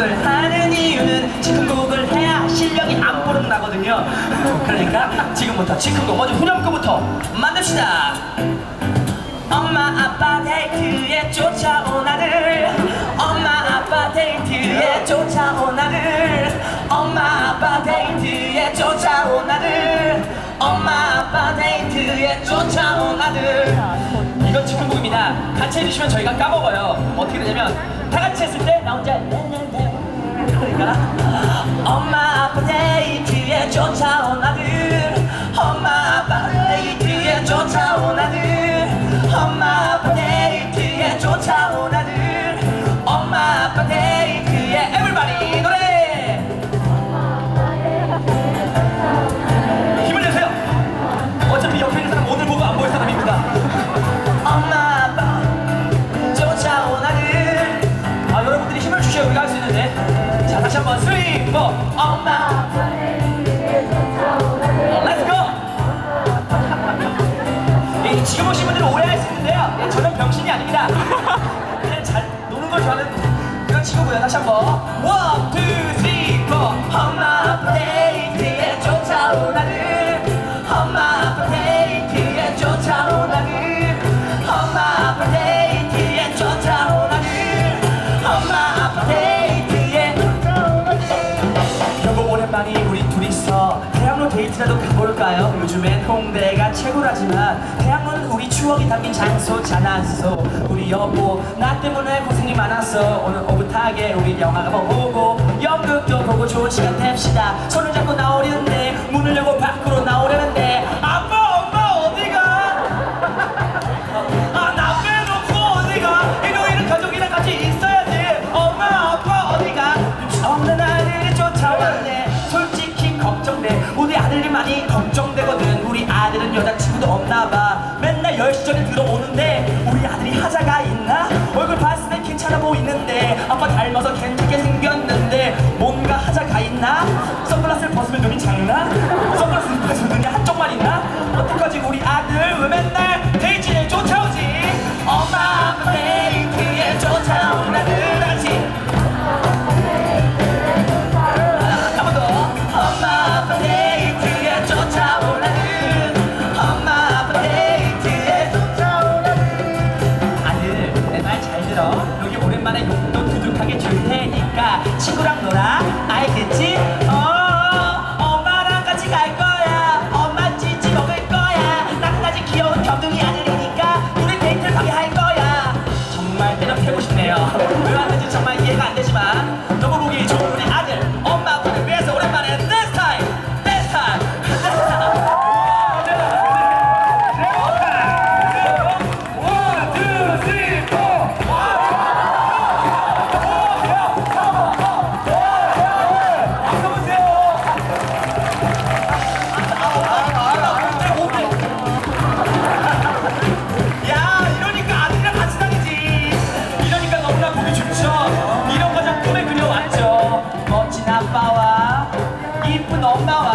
즉흥곡을 하는 이유는 즉흥 곡을 해야 실력이 안 뽀록나거든요. 그러니까 지금부터 즉흥 곡 먼저 후렴구부터 만듭시다. 엄마 아빠 데이트에 쫓아온 아들. 엄마 아빠 데이트에 쫓아온 아들. 엄마 아빠 데이트에 쫓아온 아들. 엄마 아빠 데이트에 쫓아온 아들. 이건 즉흥곡입니다. 같이 해주시면 저희가 까먹어요. 어떻게 되냐면 다 같이 했을 때 나 혼자 엄마 아빠 데이트에 쫓아온 아 뭐 렛츠고 이 지금 오신 분들은 오해할 수 있는데요. 예, 저는 병신이 아닙니다. 그냥 잘 노는 걸 좋아하는 그런 친구고요. 다시 한번. 원, 데이트라도 가볼까요? 요즘엔 홍대가 최고라지만 대학로는 우리 추억이 담긴 장소잖았어 우리 여보 나 때문에 고생이 많았어. 오늘 오붓하게 우리 영화가 보고 연극도 보고 좋은 시간 냅시다. 손을 잡고 나오려는데 문을 열고 밖으로 장난? 선글라스를 벗으면 눈이 장난? 여기 오랜만에 용돈 두둑하게 줄 테니까 친구랑 놀아 알겠지? นมเน่า